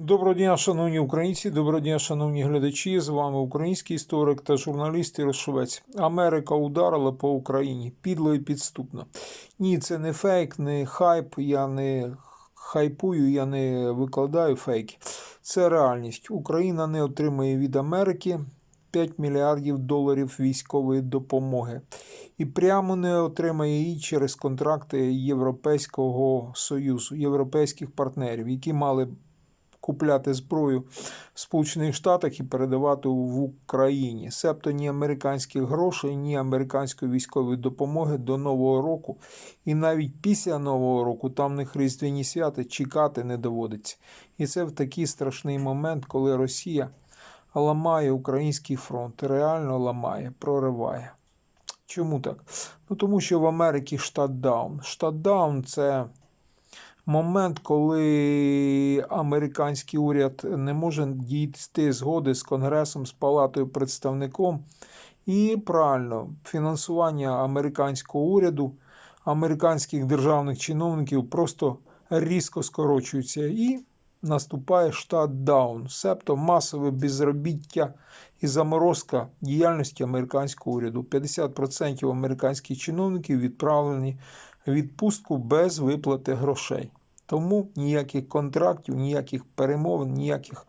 Доброго дня, шановні українці, доброго дня, шановні глядачі. З вами український історик та журналіст Ірошовець. Америка ударила по Україні підло і підступно. Ні, це не фейк, не хайп. Я не хайпую, я не викладаю фейки. Це реальність. Україна не отримає від Америки 5 мільярдів доларів військової допомоги і прямо не отримає її через контракти Європейського союзу, європейських партнерів, які мали купляти зброю в Сполучених Штатах і передавати в Україні. Себто ні американських грошей, ні американської військової допомоги до Нового року. І навіть після Нового року там них різдвяні свята чекати не доводиться. І це в такий страшний момент, коли Росія ламає український фронт, реально ламає, прориває. Чому так? Ну тому що в Америці штатдаун. Штатдаун це момент, коли американський уряд не може дійти згоди з Конгресом, з Палатою представником, і правильно фінансування американського уряду, американських державних чиновників просто різко скорочується і наступає штатдаун, себто масове безробіття і заморозка діяльності американського уряду. 50% американських чиновників відправлені відпустку без виплати грошей. Тому ніяких контрактів, ніяких перемовин, ніяких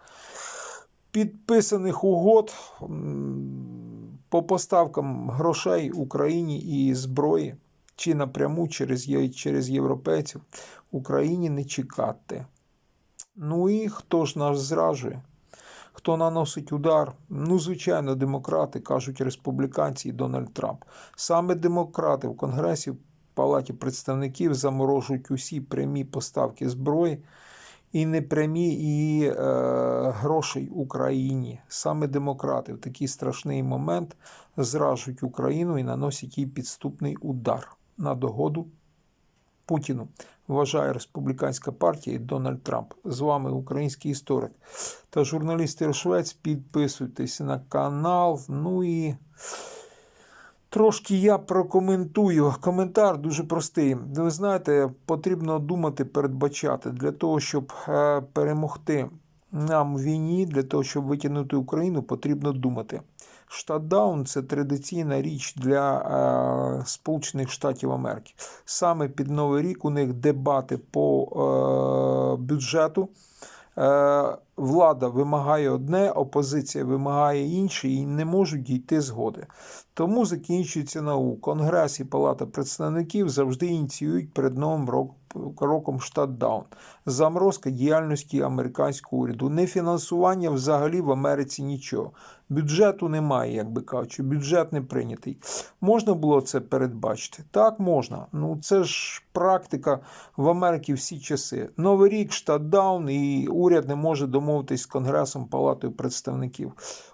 підписаних угод по поставкам грошей Україні і зброї чи напряму через, через європейців Україні не чекати. Ну і хто ж нас зражує? Хто наносить удар? Ну, звичайно, демократи, кажуть республіканці і Дональд Трамп. Саме демократи в Конгресі, Палаті представників заморожують усі прямі поставки зброї і непрямі і е, грошей Україні. Саме демократи в такий страшний момент зражують Україну і наносять їй підступний удар на догоду Путіну. Вважає республіканська партія і Дональд Трамп. З вами український історик та журналіст Іршвець. Підписуйтесь на канал. Ну і трошки я прокоментую. Коментар дуже простий. Ви знаєте, потрібно думати, передбачати для того, щоб е, перемогти нам в війні, для того, щоб витягнути Україну, потрібно думати. Штатдаун це традиційна річ для е, Сполучених Штатів Америки. Саме під Новий рік у них дебати по е, бюджету. Е, влада вимагає одне, опозиція вимагає інше і не можуть дійти згоди. Тому закінчується наук. Конгрес і Палата представників завжди ініціюють перед новим роком. Роком штатдаун, заморозка діяльності американського уряду, нефінансування взагалі в Америці нічого. Бюджету немає, як би кажучи, бюджет не прийнятий. Можна було це передбачити? Так, можна. Ну це ж практика в Америці всі часи. Новий рік, штатдаун, і уряд не може домовитись з Конгресом, Палатою представників.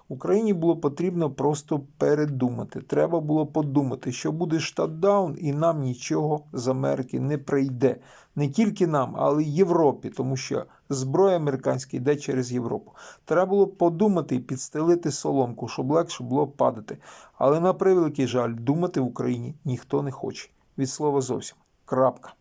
Україні було потрібно просто передумати. Треба було подумати, що буде штатдаун, і нам нічого з Америки не прийде. Не тільки нам, але й Європі, тому що зброя американська йде через Європу. Треба було подумати і підстелити соломку, щоб легше було падати. Але на превеликий жаль, думати в Україні ніхто не хоче. Від слова зовсім. Крапка.